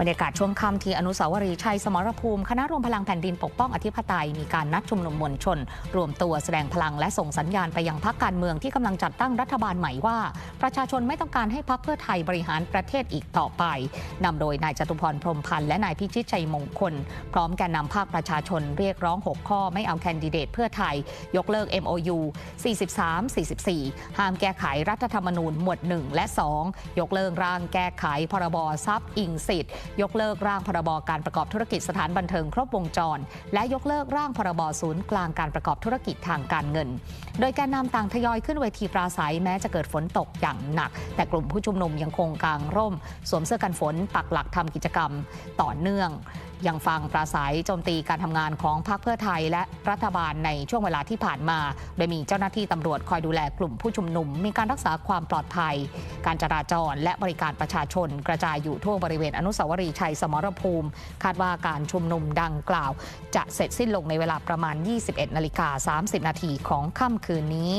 บรรยากาศช่วงค่ำที่อนุสาวรีย์ชัยสมรภูมิคณะรวมพลังแผ่นดินปกป้องอธิปไตยมีการนัดชุมนุมมวลชน รวมตัวแสดงพลังและส่งสัญญาณไปยังพรรคการเมืองที่กำลังจัดตั้งรัฐบาลใหม่ว่า ประชาชนไม่ต้องการให้พรรคเพื่อไทยบริหารประเทศอีกต่อไปนำโดยนายจตุพรพรมพันธ์และนายพิชิตชัยมงคล พร้อมแกนนำภาคประชาชนเรียกร้อง 6 ข้อไม่เอาแคนดิเดตเพื่อไทย ยกเลิก MOU 43-44 ห้ามแก้ไขรัฐธรรมนูญหมวด 1 และ 2 ยกเลิกร่างแก้ไขพรบทรัพย์อิงสิทธิ์ยกเลิกร่างพรบการประกอบธุรกิจสถานบันเทิงครบวงจร และยกเลิกร่างพรบศูนย์กลางการประกอบธุรกิจทางการเงิน โดยแกนนำต่างทยอยขึ้นเวทีปราศัยแม้จะเกิดฝนตกอย่างหนัก แต่กลุ่มผู้ชุมนุมยังคงกางร่ม สวมเสื้อกันฝนปักหลักทำกิจกรรมต่อเนื่อง ยังฟังปราศัยโจมตีการทำงานของพรรคเพื่อไทย และรัฐบาลในช่วงเวลาที่ผ่านมา โดยมีเจ้าหน้าที่ตำรวจคอยดูแลกลุ่มผู้ชุมนุม มีการรักษาความปลอดภัย การจราจรและบริการประชาชน กระจายอยู่ทั่วบริเวณอนุสาวรีย์ชัยสมรภูมิ คาดว่าการชุมนุมดังกล่าว จะเสร็จสิ้นลงในเวลาประมาณ 21 นาฬิกา 30 นาทีของค่ำคืนนี้